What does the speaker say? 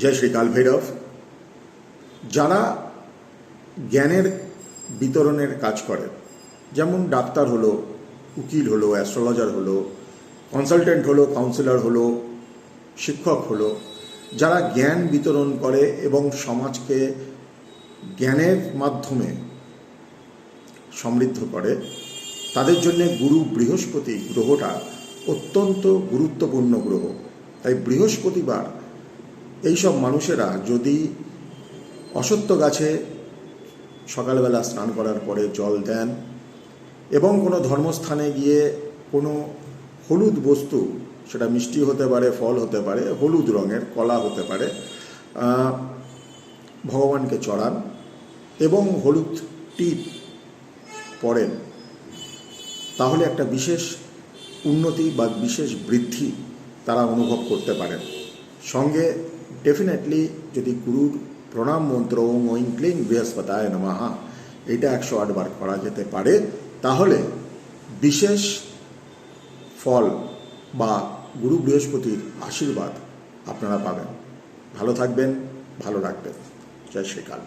জয় শ্রী কাল ভৈরব। যারা জ্ঞানের বিতরণের কাজ করে, যেমন ডাক্তার হলো, উকিল হলো অ্যাস্ট্রোলজার হলো কনসালটেন্ট হলো কাউন্সিলর হলো, শিক্ষক হলো, যারা জ্ঞান বিতরণ করে এবং সমাজকে জ্ঞানের মাধ্যমে সমৃদ্ধ করে, তাদের জন্য গুরু বৃহস্পতি গ্রহটা অত্যন্ত গুরুত্বপূর্ণ গ্রহ। তাই বৃহস্পতিবার এইসব মানুষেরা যদি অসত্য গাছে সকালবেলা স্নান করার পরে জল দেন এবং কোনো ধর্মস্থানে গিয়ে কোনো হলুদ বস্তু, সেটা মিষ্টি হতে পারে, ফল হতে পারে, হলুদ রঙের, কলা হতে পারে ভগবানকে চড়ান এবং হলুদ টিপ পড়েন তাহলে একটা বিশেষ উন্নতি বা বিশেষ বৃদ্ধি তারা অনুভব করতে পারেন। সঙ্গে ডেফিনেটলি যদি গুরুর প্রণাম মন্ত্র ওং ঐং ক্লিং বৃহস্পতায় নমাহা এটা একশো আট বার করা যেতে পারে, তাহলে বিশেষ ফল বা গুরু বৃহস্পতির আশীর্বাদ আপনারা পাবেন। ভালো থাকবেন, ভালো রাখবেন। জয় শ্রীকাল।